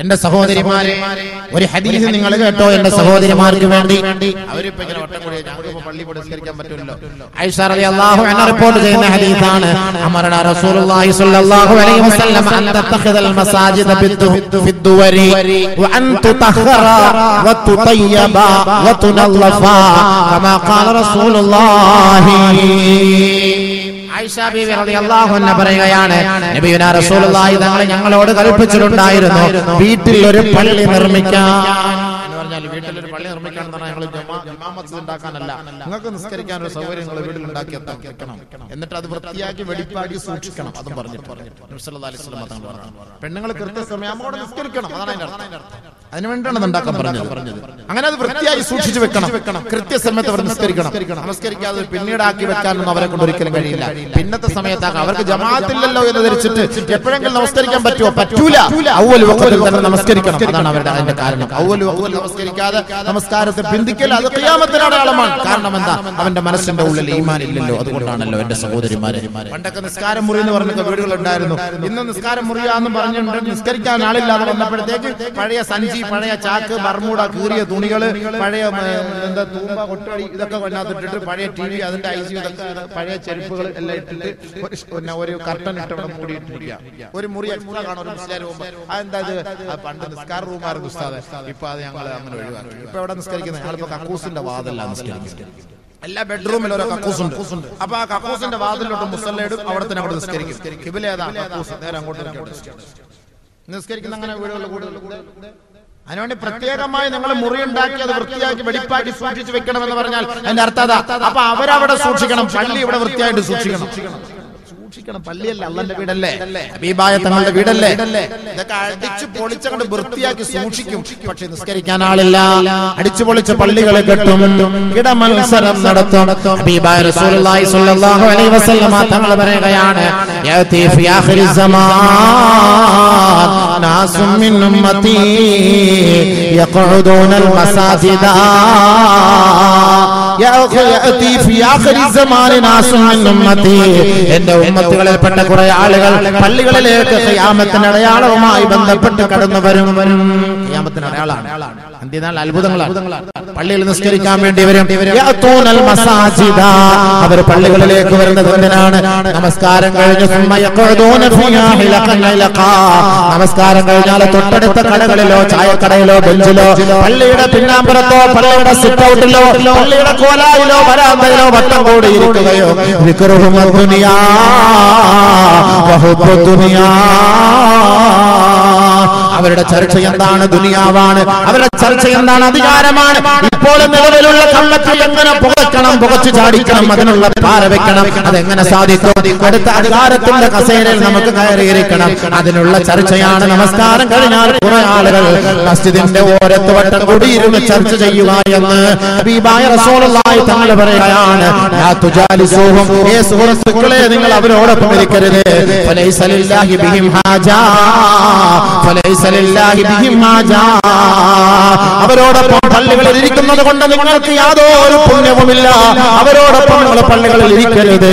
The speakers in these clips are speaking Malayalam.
എന്റെ സഹോദരിമാരെ ഒരു ഹദീസ് നിങ്ങൾ കേട്ടോ എന്റെ സഹോദരിമാർക്ക് വേണ്ടി. അവരിപ്പോ ഇങ്ങനെ വട്ടം കൂടി ഞങ്ങൾക്ക് പള്ളി പുരസ്കരിക്കാൻ പറ്റില്ലല്ലോ ഐഷ റളിയല്ലാഹു അൻഹ റിപ്പോർട്ട് ചെയ്യുന്ന ഹദീസാണ്. അമറന റസൂലുള്ളാഹി സ്വല്ലല്ലാഹു അലൈഹി വസല്ലം അൻ തത്തഖിദൽ മസാജിദ കമാ ഖാല റസൂലുള്ളാഹി. ആയിഷ ബീവി റളിയല്ലാഹു അൻഹ പറയുകയാണ് റസൂലുള്ളാഹി തങ്ങൾ ഞങ്ങളോട് കൽപ്പിച്ചിട്ടുണ്ടായിരുന്നു വീട്ടിൽ ഒരു പള്ളി നിർമ്മിക്കാൻ. വീട്ടിൽ ഒരു പള്ളി നിർമ്മിക്കാൻ ഞങ്ങൾ ഉണ്ടാക്കാനല്ല. നിങ്ങൾക്ക് നിസ്കരിക്കാൻ ഒരു സൗകര്യം നിങ്ങൾ വീട്ടിൽ ഉണ്ടാക്കി വെക്കണം. എന്നിട്ട് അത് വൃത്തിയാക്കി വെടിപ്പാക്കി സൂക്ഷിക്കണം. അതും പറഞ്ഞിട്ട് പറഞ്ഞു. പെണ്ണുങ്ങൾ കൃത്യസമയം അവിടെ നിസ്കരിക്കണം. അതാണ് അതിന്റെ അർത്ഥം. അതിന് വേണ്ടിയാണ് ഇത് ഉണ്ടാക്കാൻ പറഞ്ഞത്. അങ്ങനെ അത് വൃത്തിയായി സൂക്ഷിച്ചു വെക്കണം. കൃത്യസമയത്ത് അവർ നിസ്കരിക്കണം. നമസ്കരിക്കാതെ പിന്നീടാക്കി വെക്കാനൊന്നും അവരെ കൊണ്ട് ഒരിക്കലും കഴിയില്ല. പിന്നത്തെ സമയത്താക്കാം അവർക്ക് ജമാഅത്തില്ലല്ലോ എന്ന് ധരിച്ചിട്ട് എപ്പോഴെങ്കിലും നമസ്കരിക്കാൻ പറ്റുമോ? പറ്റൂല. ഔവൽ തന്നെ നമസ്കരിക്കണം. അതാണ് അവരുടെ അതിന്റെ കാരണം. ഔവൽ നമസ്കരിക്കാതെ നമസ്കാരത്തെ പിന്തിക്കൽ അത് ക്രിയാമത്തിന് അടയാളമാണ് കാരണം എന്താ? അവന്റെ മനസ്സിന്റെ ഉള്ളിൽ ഈമാൻ ഇല്ലല്ലോ. അതുകൊണ്ടാണല്ലോ എന്റെ സഹോദരിമാരെ. പണ്ടൊക്കെ നിസ്കാരം മുറി എന്ന് പറഞ്ഞൊക്കെ വീടുകൾ ഉണ്ടായിരുന്നു ഇന്ന് നിസ്കാരം മുറിയാന്ന് പറഞ്ഞിട്ടുണ്ട് നിസ്കരിക്കാൻ ആളില്ലാതെ വന്നപ്പോഴത്തേക്ക് പഴയ സഞ്ചി പഴയ ചാക്ക് ബർമൂട കീറിയ തുണികൾ പഴയ എന്താ തൂമ്പ കൊട്ടടി ഇതൊക്കെ കൊണ്ടാത്തിട്ടിട്ട് പഴയ ടി വി അതിന്റെ ഐ സി ഇതൊക്കെ പഴയ ചെരുപ്പുകൾ എല്ലാം ഇട്ടിട്ട് പിന്നെ ഒരു കർട്ടൻ ഇട്ട് അവിടെ മൂടിയിട്ടിരിക്കുക ഒരു മുറി എക്സ്ട്രാ കാണും ഒരു മുസ്ലിം റൂം അതെന്താ ഇത്? പണ്ട് നിസ്കാര റൂമായിരുന്നു ഉസ്താദ്. ഇപ്പൊ അത് ഞങ്ങൾ അങ്ങനെ ഒഴിവാക്കി. ഇപ്പൊ എവിടെ നിസ്കരിക്കുന്നത്? ഞങ്ങളിപ്പോ കക്കൂസിന്റെ വാദല്ല നിസ്കരിക്കുന്നത്. എല്ലാ ബെഡ്റൂമിലും ഓരോ കക്കൂസ് ഉണ്ട് അപ്പൊ ആ കക്കൂസിന്റെ വാതിലോട്ട് മുസല്ലയിടും അവിടെ തന്നെ അവിടെ നിസ്കരിക്കും. കിബിലേതാ കക്കൂസ്? നേരെ അങ്ങോട്ട്. നിസ്കരിക്കുന്ന അങ്ങനെ വീടുകളിൽ കൂടുതൽ അതിനുവേണ്ടി പ്രത്യേകമായി നിങ്ങൾ മുറി ഉണ്ടാക്കി അത് വൃത്തിയാക്കി വെടിപ്പാക്കി സൂക്ഷിച്ചു വെക്കണം എന്ന് പറഞ്ഞാൽ അതിന്റെ അർത്ഥം? അതാ അപ്പൊ അവരവിടെ സൂക്ഷിക്കണം. പള്ളി ഇവിടെ വൃത്തിയായിട്ട് സൂക്ഷിക്കണം. സൂക്ഷിക്കണം. പള്ളിയല്ല അള്ളന്റെ വീടല്ലേ? ഹബീബായ തങ്ങളുടെ വീടല്ലേ? ഇതൊക്കെ അടിച്ചു പൊളിച്ചങ്ങോട്ട് വൃത്തിയാക്കി സൂക്ഷിക്കും. പക്ഷെ നിസ്കരിക്കാൻ ആളില്ല. അടിച്ചു പൊളിച്ച പള്ളികളെ കെട്ടും. ഇട മത്സരം നടത്തും. ഹബീബായ റസൂലുള്ളാഹി സ്വല്ലല്ലാഹു അലൈഹി വസല്ലമ തങ്ങൾ പറയുകയാണ് യഅതി ഫി ആഖിരി സമാൻ നാസും മിൻ ഉമ്മതി യഖഉദൂന അൽ മസാജിദ. എന്റെ ഉമ്മത്തുകളിൽപ്പെട്ട കുറെ ആളുകൾ പള്ളികളിലേക്ക് ഖിയാമത്തിന്റെ അടയാളവുമായി ബന്ധപ്പെട്ട് കടന്നു വരും. ഖിയാമത്തിന്റെ അടയാളമാണ്. അന്ത്യനാൾ അത്ഭുതങ്ങളാണ്. പള്ളിയിൽ നിസ്കരിക്കാൻ വേണ്ടി വരും. അവർ പള്ളികളിലേക്ക് വരുന്നത് എന്തിനാണ് നമസ്കാരം കഴിഞ്ഞ് നമസ്കാരം കഴിഞ്ഞാൽ തൊട്ടടുത്ത കടകളിലോ ചായക്കടയിലോ ബെഞ്ചിലോ പള്ളിയുടെ പിന്നാമ്പുറത്തോ പള്ളിയുടെ സിറ്റ് ഔട്ടിലോ പള്ളിയുടെ കോലായിലോ വരാന്തയിലോ വട്ടം കൂടി ഇരിക്കുകയോ ദുനിയാ ദുനിയാ അവരുടെ ചർച്ച എന്താണ്? ദുനിയാവാണ്. അവരുടെ ചർച്ച എന്താണ്? അധികാരമാണ്. ഇപ്പോൾ നിലവിലുള്ള കള്ളത്തിൽ എങ്ങനെ പുകയ്ക്കണം? പുകച്ചു ചാടിക്കണം. അതിനുള്ള പാര വെക്കണം. അതെങ്ങനെ സാധിക്കും? അടുത്ത അധികാരത്തിന്റെ കസേരയിൽ നമുക്ക് കയറിയിരിക്കണം. അതിനുള്ള ചർച്ചയാണ്. നമസ്കാരം കഴിഞ്ഞാൽ കുറെ ആളുകൾ മസ്ജിദിന്റെ ഓരത്ത് വട്ടം കൂടിയിരുന്ന് ചർച്ച ചെയ്യുക എന്ന് തങ്ങൾ പറയുകയാണ്. സുഹൃത്തുക്കളെ നിങ്ങൾ അവരോടൊപ്പം ഇരിക്കരുത്. ബിഹിം ഫലൈസ അവരോടൊപ്പം പള്ളികളിൽ ഇരിക്കുന്നത് കൊണ്ട് നിങ്ങൾക്ക് യാതൊരു പുണ്യവുമില്ല. അവരോടൊപ്പം നിങ്ങൾ പള്ളികളിൽ ഇരിക്കരുത്.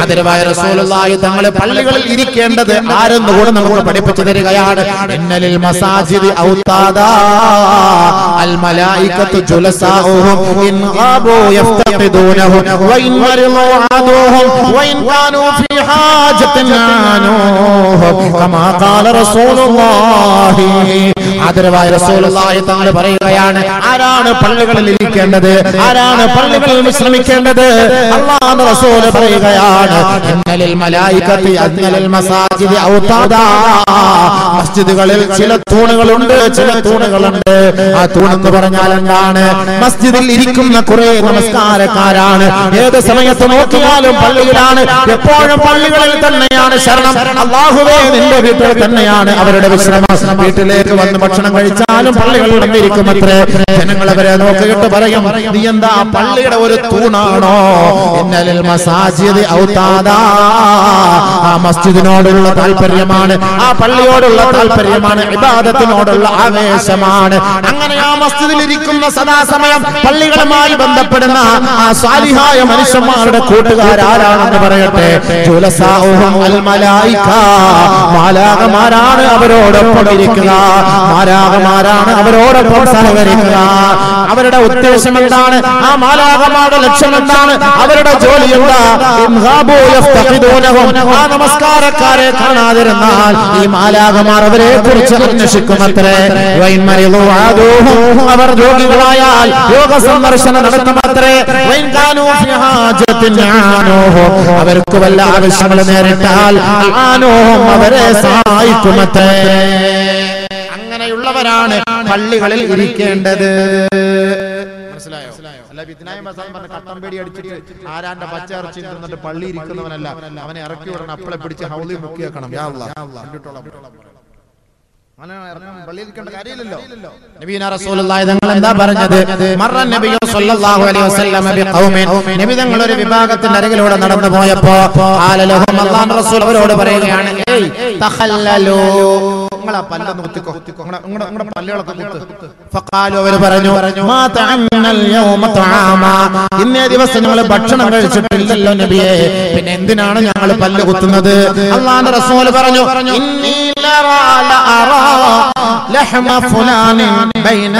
ആദരവായ റസൂലുള്ളാഹി തങ്ങൾ പള്ളികളിൽ ഇരിക്കേണ്ടത് ആരെന്ന് കൂടെ നമ്മൾ പഠിപ്പിച്ചു തരികയാണ്. ഇന്നലിൽ മസാജിദ് ഔതാദാ അൽ മലായികത്തു ജുലസാഉഹും ഇൻ ഗാബു യഫ്തഖിദൂനഹു വഇൻ മരിളു ആദൂഹും ഇൻ കാനൂ ഫീ ഹാജത്തിൻ ആനൂഹും കമാ ഖാല റസൂലുള്ളാഹി. ആദരവായ റസൂലുള്ളാഹി തങ്ങൾ പറയുകയാണ് ആരാണ് പള്ളികളിൽ ഇരിക്കേണ്ടത്? ആരാണ് പള്ളികളിൽ വിശ്രമിക്കേണ്ടത് അള്ളാഹുവിന്റെ റസൂൽ പറയുകയാണ് ഇന്നലിൽ മലായികത്തി അന്നലിൽ മസാജിദ് ഔതാദാ. മസ്ജിദുകളിൽ ചില തൂണുകളുണ്ട് ചില തൂണുകളുണ്ട്. ആ തൂണെന്ന് പറഞ്ഞാൽ എന്താണ്? മസ്ജിദിൽ ഇരിക്കുന്ന കുറെ നമസ്കാരക്കാരാണ്. ഏത് സമയത്ത് നോക്കിയാലും പള്ളിയിലാണ്. എപ്പോഴും പള്ളികളിൽ തന്നെയാണ് ശരണം. അള്ളാഹുവേ നിന്റെ വീട്ടിൽ തന്നെയാണ് അവരുടെ വിശ്രമം. വീട്ടിലേക്ക് വന്ന് ഭക്ഷണം കഴിച്ചാലും പള്ളികളിൽ വന്നിരിക്കും അത്രേ ജനങ്ങൾ അവരെ നോക്കിയിട്ട് പറയും നീ എന്താ പള്ളിയുടെ ഒരു തൂണാണോ? ഇന്നലിൽ മസാജിദ് ഔതാദാ ആ മസ്ജിദിനോടുള്ള താല്പര്യമാണ് ആ പള്ളിയോടുള്ള താല്പര്യമാണ് വിവാദത്തിനോടുള്ള ആവേശമാണ്. അങ്ങനെ ആ മസ്ജിദിൽ ഇരിക്കുന്ന സദാസമയം പള്ളികളുമായി ബന്ധപ്പെടുന്ന ആ സ്വാലിഹായ മനുഷ്യന്മാരുടെ കൂട്ടുകാരാരാണെന്ന് പറയട്ടെ. മാലാകമാരാണ് അവരോടൊപ്പം ഇരിക്കുക. മാലാകമാരാണ് അവരോടൊപ്പം സഹകരിക്കുക. അവരുടെ ഉദ്ദേശം എന്താണ്? ആ മാലാകമാരുടെ ലക്ഷ്യം എന്താണ്? അവരുടെ ജോലി എന്താ. ആ നമസ്കാരക്കാരെ കാണാതിരുന്നാൽ ഈ മാലാകമാർ അവരെ കുറിച്ച് മരിളു അവർ രോഗികളായാൽ രോഗ സന്ദർശനം നടത്തുമത്രേ അവർക്ക് വല്ല ആവശ്യങ്ങൾ നേരിട്ടാൽ ആനൂഹും അവരെ സഹായിക്കുമത്രേ. അങ്ങനെയുള്ളവരാണ് പള്ളികളിൽ ഇരിക്കേണ്ടത്. മനസ്സിലായോ? അല്ല വിദ്നായ മസാൻ പറഞ്ഞ കട്ടം പേടി അടിച്ചിട്ട് ആരാന്റെ പച്ച ഇറച്ചി തിന്നിട്ട് പള്ളി ഇരിക്കുന്നവനല്ല അവനെ ഇറക്കി വിടണം. അപ്പളെ പിടിച്ച് ഹൗലി മുക്കി വെക്കണം ഒരു വിഭാഗത്തിന്റെ അരികിലൂടെ നടന്നു പോയപ്പോ അവരോട് പറയുകയാണ്. നിങ്ങളാ പല്ലൊന്ന് കുത്തിക്കോ. നിങ്ങളുടെ പല്ലുകളൊക്കെ കുത്ത്. ഫഖാലു അവർ പറഞ്ഞു മാ തഅന്നൽ യൗമ തആമ. ഇന്നേ ദിവസം ഞങ്ങൾ ഭക്ഷണം കഴിച്ചിട്ടില്ലല്ലോ നബിയെ. പിന്നെ എന്തിനാണ് ഞങ്ങൾ പല്ല് കുത്തുന്നത്? അള്ളാഹുവിന്റെ റസൂൽ പറഞ്ഞു ഇന്നി ലഹ്മ ഫുലാനിൻ ബൈന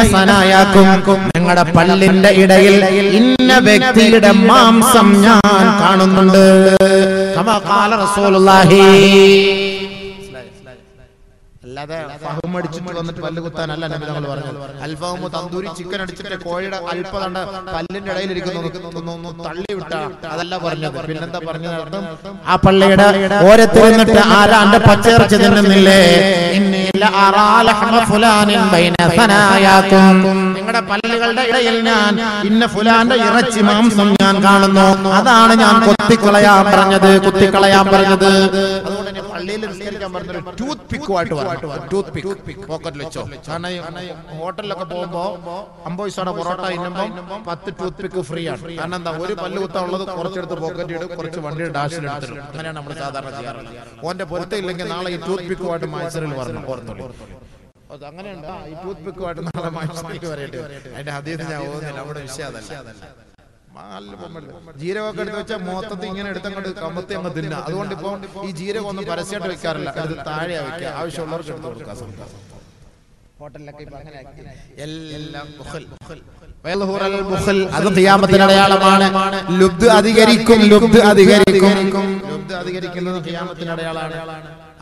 നിങ്ങളുടെ പല്ലിന്റെ ഇടയിൽ ഇന്ന വ്യക്തിയുടെ മാംസം ഞാൻ കാണുന്നുണ്ട്. കമാ റസൂലുള്ളാഹി. അല്ലാതെ ഫഹം അടിച്ചിട്ട് വന്നിട്ട് പല്ല് കുത്താനല്ല നബി തങ്ങൾ പറഞ്ഞു അൽഫഹും തന്തൂരി ചിക്കൻ അടിച്ചിട്ട് കോഴിയുടെ അല്പതണ്ട പല്ലിന്റെ ഇടയിൽ ഇരിക്കുന്നു. തള്ളി വിട്ട. അതല്ല പറഞ്ഞത്. പിന്നെന്താ പറഞ്ഞത് ആ പള്ളിയുടെ ഓരത്തിരുന്നിട്ട് ആരാന്റെ പച്ചയിറച്ചി തിന്നുന്നില്ലേ. നിങ്ങളുടെ പല്ലുകളുടെ ഇടയിൽ ഞാൻ ഇന്ന ഫുലാന്റെ ഇറച്ചി മാംസം ഞാൻ കാണുന്നു. അതാണ് ഞാൻ കൊത്തിക്കളയാൻ പറഞ്ഞത്. കുത്തിക്കളയാൻ പറഞ്ഞത്. അതുകൊണ്ട് പള്ളിയിൽ നിസ്കരിക്കാൻ പറഞ്ഞൊരു ടൂത്ത് പിക്കുമായിട്ട് ടൂത്ത് പിക്ക് പോക്കറ്റിൽ വെച്ചോ. കാരണം ഹോട്ടലിലൊക്കെ പോകുമ്പോ അമ്പത് പൈസയുടെ പൊറോട്ട ഇന്നുമ്പം പത്ത് ടൂത്ത് പിക്ക് ഫ്രീ ആണ്. കാരണം എന്താ? ഒരു പല്ല് കുത്താ ഉള്ളത് കുറച്ചെടുത്ത് പോക്കറ്റ് ഇടും. കുറച്ച് വണ്ടിയുടെ ഡാഷിൽ എടുത്തിടും അങ്ങനെയാണ് നമ്മൾ സാധാരണ ചെയ്യാറുള്ളത് ഓന്റെ പൊരുത്തം ഇല്ലെങ്കിൽ നാളെ ഈ ടൂത്ത് പിക്കുമായിട്ട് മത്സരം പറഞ്ഞു പുറത്തുള്ളൂ അങ്ങനെയുണ്ട് ഈ ടൂത്ത് പിക്കുമായിട്ട് നാളെ മത്സരത്തിൽ വരേണ്ടി വരും. അതിന്റെ അതീതം ഞാൻ പോകുന്നില്ല അവിടെ വിഷയം അതല്ല. നല്ല പൊമ്മൽ. ജീരകമൊക്കെ എടുത്ത് വെച്ചാൽ മൊത്തത്തിൽ ഇങ്ങനെ എടുത്തങ്ങോട്ട് കമ്പത്തി അങ്ങ് തിന്നാ. അതുകൊണ്ട് ഇപ്പൊ ഈ ജീരകം ഒന്നും പരസ്യമായിട്ട് വെക്കാറില്ല. അത് താഴെ വെക്കുക. ആവശ്യമുള്ളവർക്ക് എടുത്ത് കൊടുക്കാൻ ശ്രമിക്കാം ഹോട്ടലിലൊക്കെ ഇപ്പൊ അങ്ങനെ ആക്കി. എല്ലാം. അത് അടയാളമാണ്. ലുബ്ദ് അധികരിക്കും ലുബ്ദ് അധികരിക്കും. ലുബ്ദ് അധികരിക്കുന്നത് അടയാളമാണ്.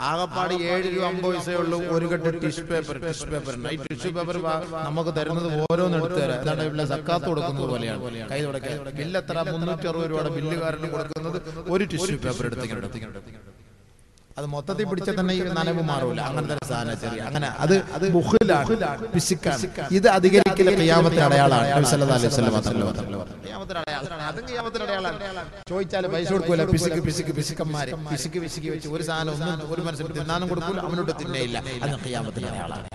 ആകപ്പാട് ഏഴ് രൂപ അമ്പത് പൈസയേ ഉള്ളൂ. ഒരു കെട്ട് ടിഷ്യൂ പേപ്പർ ടിഷ്യൂ പേപ്പർ ഈ ടിഷ്യൂ പേപ്പർ നമുക്ക് തരുന്നത് ഓരോന്ന് എടുത്തു തരാം. അതാണ് ഇവിടെ സക്കാത്ത് കൊടുക്കുന്നത് പോലെയാണ്. കൈ തുടക്കാൻ ബില്ല് എത്ര? മുന്നൂറ്റി അറുപത് രൂപയുടെ ബില്ലുകാരന് കൊടുക്കുന്നത് ഒരു ടിഷ്യൂ പേപ്പർ എടുത്തിങ്ങനെ എടുത്തിങ്ങനെ അത് മൊത്തത്തിൽ പിടിച്ചാൽ തന്നെ ഈ നനവ് മാറൂല. അങ്ങനത്തെ സാധനം ചെറിയ അങ്ങനെ അത് അത് പിശുക്കാണ് ഇത് അധികരിക്കൽ ഖിയാമത്തിന്റെ അടയാളാണ്. ചോദിച്ചാൽ പൈസ കൊടുക്കൂല. പിശുക്ക് പിശുക്ക് പിശുക്കന്മാര് പിശുക്ക് പിശുക്ക് വെച്ച് ഒരു സാധനം ഒന്നും ഒരു മനസ്സിൽ തിന്നാനും കൊടുക്കൂല അവനോട് തിന്നയില്ല അത് ഖിയാമത്തിന്റെ അടയാളാണ്.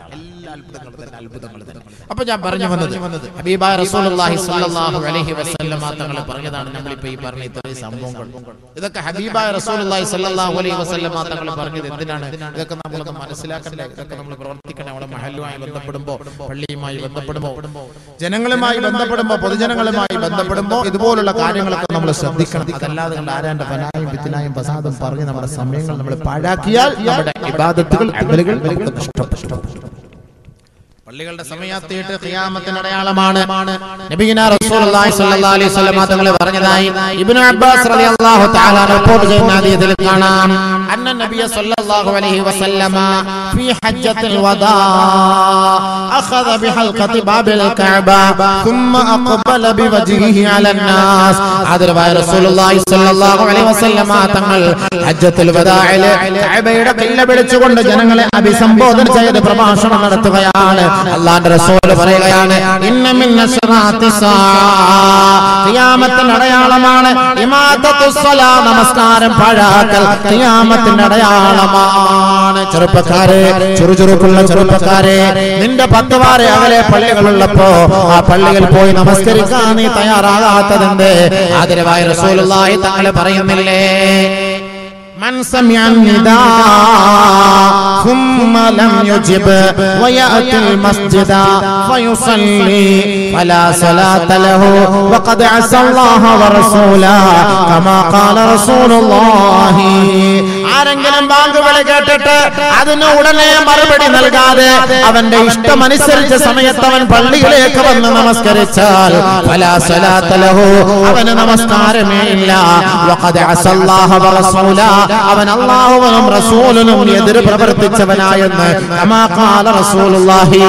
അപ്പൊ ഞാൻ പറഞ്ഞു വന്നത് ഹബീബായ റസൂലുള്ളാഹി സ്വല്ലല്ലാഹു അലൈഹി വസല്ലമ തങ്ങൾ പറഞ്ഞതാണ് നമ്മളിപ്പോ ഈ പറഞ്ഞ ഇത്രയും സംഭവങ്ങൾ. ഇതൊക്കെ ഹബീബായ റസൂലുള്ളാഹി സ്വല്ലല്ലാഹു അലൈഹി വസല്ലമ തങ്ങൾ പറഞ്ഞത് എന്തിനാണ്? ഇതൊക്കെ നമ്മളൊന്ന് മനസ്സിലാക്കണ്ടേ ഇതൊക്കെ നമ്മൾ പ്രവർത്തിക്കണം നമ്മുടെ മഹലുമായി ബന്ധപ്പെടുമ്പോ പള്ളിയുമായി ബന്ധപ്പെടുമ്പോ ജനങ്ങളുമായി ബന്ധപ്പെടുമ്പോ പൊതുജനങ്ങളുമായി ബന്ധപ്പെടുമ്പോ ഇതുപോലുള്ള കാര്യങ്ങളൊക്കെ നമ്മൾ ശ്രദ്ധിക്കണം. അതല്ലാതെ കണ്ട് ആരാന്റെ പനായും വിത്തിനായും ഫസാദും പറഞ്ഞ് നമ്മുടെ സമയങ്ങൾ നമ്മൾ പാഴാക്കിയാൽ നമ്മുടെ ഇബാദത്തുകൾ അമലുകൾ നമുക്ക് നഷ്ടപ്പെട്ടു. പള്ളികളുടെ സമയത്തിട്ട് ഖിയാമത്തിന്റെ അടയാളമാണ് നബിയിന റസൂലുള്ളാഹി സ്വല്ലല്ലാഹു അലൈഹി വസല്ലം തങ്ങളെ പറഞ്ഞതായി. ഇബ്നു അബ്ബാസ് റളിയല്ലാഹു തആല റിപ്പോർട്ട് ചെയ്യുന്ന ഹദീസിൽ കാണാം. അന്ന നബിയ സ്വല്ലല്ലാഹു അലൈഹി വസല്ലമ ഫീ ഹജ്ജത്തിൽ വദാ. അഖദ ബിഹൽഖതി ബാബിൽ കഅബ ثم أقبل بوجهه على الناس ആദരവായ റസൂലുള്ളാഹി സ്വല്ലല്ലാഹു അലൈഹി വസല്ലമ തങ്ങൾ ഹജ്ജത്തുൽ വദാഇൽ കഅബയുടെ കില്ല പിടിച്ചുകൊണ്ട് ജനങ്ങളെ അഭിസംബോധന ചെയ്ത് പ്രഭാഷണം നടത്തുകയാണ് അള്ളാന്റെ റസൂൽ പറയുകയാണ് ഇന്ന മിൻ അശ്റാത്തി ഖിയാമത്തിന്റെ അടയാളമാണ് ഇമാതത്തുസ് സ്വലാ നമസ്കാരം പാഴാക്കൽ ഖിയാമത്തിന്റെ അടയാളമാണ് ചെറുപ്പക്കാരെ ചുറുചുറുക്കുള്ള ചെറുപ്പക്കാരെ നിന്റെ എത്രമാരെ അകലെ പള്ളികളുള്ളപ്പോ ആ പള്ളിയിൽ പോയി നമസ്കരിക്കാൻ നീ തയ്യാറാകാത്തതെന്തേ? ആദരവായ റസൂലുള്ളാഹി തങ്ങളെ പറയുന്നില്ലേ? മൻസമ്യാൻ നിദാ ثم لم يجب ويأتي المسجد فيصلي فلا صلاة له وقد عصى الله ورسوله كما قال رسول الله ആരെങ്കിലും ബാങ്ക് വിളി കേട്ടിട്ട് അതിന് ഉടനെ മറുപടി നൽകാതെ അവന്റെ ഇഷ്ടമനുസരിച്ച സമയത്ത് അവൻ പള്ളിയിലേക്ക് വന്ന് നമസ്കരിച്ചാൽ ഫലാ സ്വലാത്ത ലഹു. അവന് നമസ്കാരമേ ഇല്ല വഖദ് അസല്ലാഹ വറസൂല. അവൻ അള്ളാഹുവിനും റസൂലിനും എതിര് പ്രവർത്തിച്ചവനായെന്ന് കമാ ഖാല റസൂലുള്ളാഹി